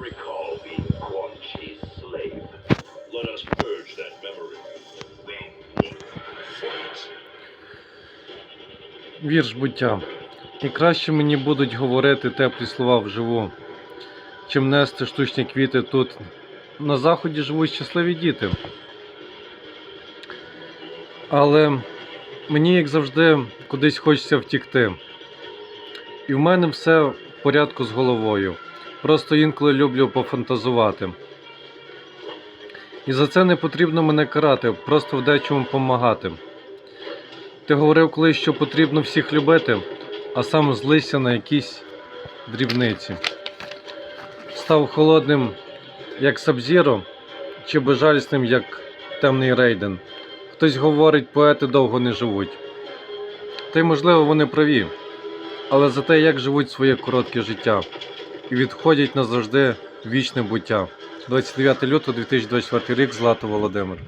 recall being Quan Chi's slave. Let us purge that memory. Вірш буття. І краще мені будуть говорити теплі слова вживу, чим нести штучні квіти тут. На заході живуть щасливі діти. Але мені, як завжди, кудись хочеться втікти. І в мене все в порядку з головою. Просто інколи люблю пофантазувати. І за це не потрібно мене карати, просто в дечому допомагати. Ти говорив колись, що потрібно всіх любити, а сам злися на якісь дрібниці. Став холодним, як Сабзіро, чи безжалісним, як темний Рейден. Хтось говорить, поети довго не живуть. Та й можливо вони праві, але за те, як живуть своє коротке життя і відходять назавжди в вічне буття. 29 лютого 2024 рік, Злато Володимир.